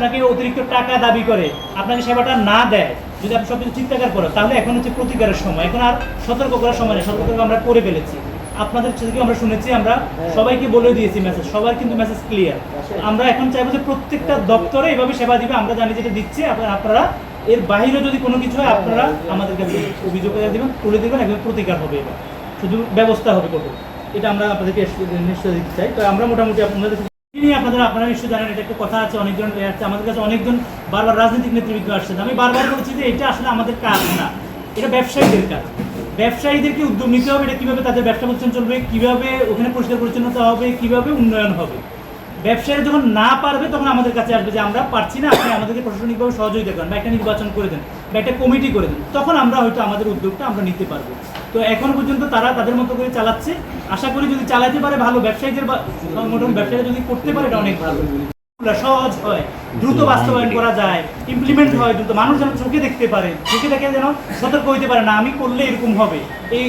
আপনাকে অতিরিক্ত টাকা দাবি করে, আপনাকে সেবাটা না দেয়, যদি আপনি সবকিছু থাকার পরে তাহলে এখন হচ্ছে প্রতিকারের সময়। এখন আর সতর্ক করার সময় নেই, সতর্ক আমরা করে ফেলেছি। আপনাদের থেকে আমরা শুনেছি, আমরা সবাইকে বলে দিয়েছি মেসেজ সবার কিন্তু মেসেজ ক্লিয়ার আমরা এখন চাইব যে প্রত্যেকটা দপ্তরে এভাবে সেবা দিবে, আমরা জানি যেটা দিচ্ছি আপনারা এর বাইরে যদি কোনো কিছু হয়, আপনারা আমাদেরকে অভিযোগ করে দেবেন, তুলে দেবেন, একদম প্রতিকার হবে এবার। শুধু ব্যবস্থা হবে কত এটা আমরা আপনাদেরকে নিশ্চয় দিতে চাই। তো আমরা মোটামুটি আপনাদের নিয়ে আপনাদের, আপনারা নিশ্চয়ই জানেন, এটা একটা কথা আছে, অনেকজন আছে, আমাদের কাছে অনেকজন বারবার রাজনৈতিক নেতৃবৃন্দ আসছেন। আমি বারবার বলছি যে এটা আসলে আমাদের কাজ না। এটা ব্যবসায়ীদের কাজ। ব্যবসায়ীদেরকে উদ্যোগ নিতে হবে, এটা কীভাবে তাদের ব্যবসা প্রতিষ্ঠান চলবে, কীভাবে ওখানে পরিষ্কার পরিচ্ছন্নতা হবে, কীভাবে উন্নয়ন হবে। ব্যবসায়ীরা যখন না পারবে, তখন আমাদের কাছে আসবে যে আমরা পারছি না, আপনি আমাদেরকে প্রশাসনিকভাবে সহযোগিতা করেন বা একটা নির্বাচন করে দেন বা একটা কমিটি করে দেন, তখন আমরা হয়তো আমাদের উদ্যোগটা আমরা নিতে পারব। তো এখন পর্যন্ত তারা তাদের মতো করে চালাচ্ছে। আশা করি যদি চালাতে পারে ভালো, ব্যবসায়ীদের মোটামুটি ব্যবসায়ীরা যদি করতে পারে, এটা অনেক ভালো। সহজ হয়, দ্রুত বাস্তবায়ন করা যায় ইমপ্লিমেন্ট হয় দ্রুত। মানুষ যেন চোখে দেখতে পারে, চোখে দেখে যেন সতর্ক হইতে পারে, না আমি করলে এরকম হবে। এই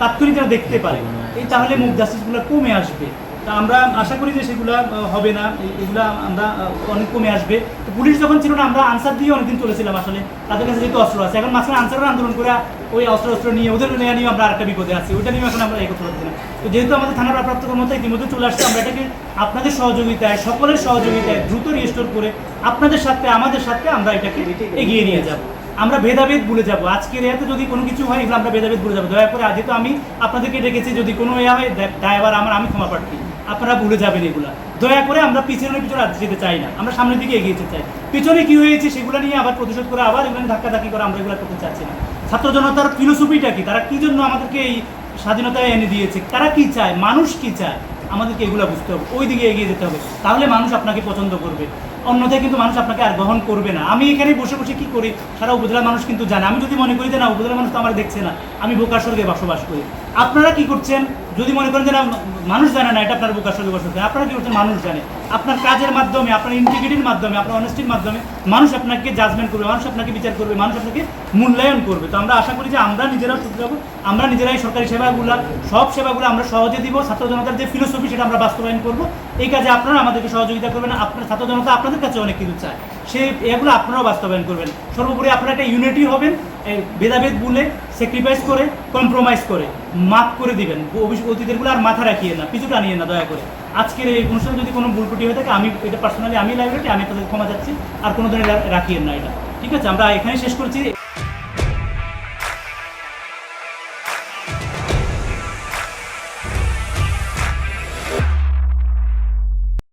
তাৎক্ষণিক যেন দেখতে পারে। এই তাহলে মুখ জাস্টিসগুলো কমে আসবে। তা আমরা আশা করি যে সেগুলো হবে না। এগুলা আমরা অনেক কমে আসবে। তো পুলিশ যখন ছিল না আমরা আনসার দিয়ে অনেকদিন চলেছিলাম আসলে। তাদের কাছে যেহেতু অস্ত্র আছে এখন মাঝখানে আনসারের আন্দোলন করে ওই অস্ত্র অস্ত্র নিয়ে ওদের নিয়ে নিয়ে আমরা আরেকটা বিপদে আছি। ওইটা নিয়ে এখন আমরা এই করতে পারছি না। তো যেহেতু আমাদের থানার প্রাপ্ত কর্মতা ইতিমধ্যে চলে আসছে আমরা এটাকে আপনাদের সহযোগিতায় সকলের সহযোগিতায় দ্রুত রিস্টোর করে আপনাদের সাথে আমাদের সাথে আমরা এটাকে এগিয়ে নিয়ে যাব। আমরা ভেদাভেদ ভুলে যাব। আজকের এতে যদি কোনো কিছু হয়, এগুলো আমরা ভেদাভেদ ভুলে যাব। দয়া করে আজ তো আমি আপনাদেরকে ডেকেছি, যদি কোনো ইয়া হয় ড্রাইভার আমার, আমি ক্ষমা প্রার্থী। আপনারা ভুলে যাবেন এগুলা। দয়া করে আমরা পিছনে পিছনে আর যেতে চাই না। আমরা সামনের দিকে এগিয়ে যেতে চাই। পিছনে কি হয়েছে সেগুলো নিয়ে আবার প্রতিশোধ করে আবার এগুলো ধাক্কা ধাক্কি করে আমরা এগুলো করতে চাচ্ছি না। ছাত্র জনতার ফিলোসফিটা কি? তারা কি জন্য আমাদেরকে এই স্বাধীনতায় এনে দিয়েছে? তারা কি চায়? মানুষ কি চায়? আমাদেরকে এগুলো বুঝতে হবে। ওই দিকে এগিয়ে যেতে হবে। তাহলে মানুষ আপনাকে পছন্দ করবে। অন্যথায় কিন্তু মানুষ আপনাকে আর গ্রহণ করবে না। আমি এখানে বসে বসে কি করি? সারা উপজেলার মানুষ কিন্তু জানে। আমি যদি মনে করি যে না, উপজেলার মানুষ তো আমার দেখছে না, আমি বোকার স্বর্গে বসবাস করি। আপনারা কি করছেন? যদি মনে করেন যে না, মানুষ জানে না, এটা আপনার বোকার স্বর্গে বসবাস করেন আপনারা কি করছেন? মানুষ জানে। আপনার কাজের মাধ্যমে, আপনার ইন্টিগ্রিটির মাধ্যমে, আপনার অনেস্টির মাধ্যমে মানুষ আপনাকে জাজমেন্ট করবে, মানুষ আপনাকে বিচার করবে, মানুষ আপনাকে মূল্যায়ন করবে। তো আমরা আশা করি যে আমরা নিজেরাও শুধু যাব আমরা নিজেরাই সরকারি সেবাগুলো, সব সেবাগুলো আমরা সহজে দিব। ছাত্র জনতার যে ফিলোসফি সেটা আমরা বাস্তবায়ন করব। এই কাজে আপনারা আমাদেরকে সহযোগিতা করবেন আপনার ছাত্র জনতা আপনাদের কাছে অনেক কিছু চায়। সে এগুলো আপনারাও বাস্তবায়ন করবেন। সর্বোপরি আপনারা একটা ইউনিটি হবেন ভেদাভেদ বলে স্যাক্রিফাইস করে কম্প্রোমাইজ করে, মাফ করে দিবেন। অতীতেরগুলো আর মাথা রাখিয়ে না, পিছু টানিয়ে না, দয়া করে। আজকের এই অনুষ্ঠানে যদি কোনো ভুল হয়ে থাকে, আমি এটা পার্সোনালি আমি লাইব্রেরি আমি তাদের ক্ষমা যাচ্ছি আর কোনো ধরনের রাখিয়েন না এটা। ঠিক আছে? আমরা এখানেই শেষ করছি।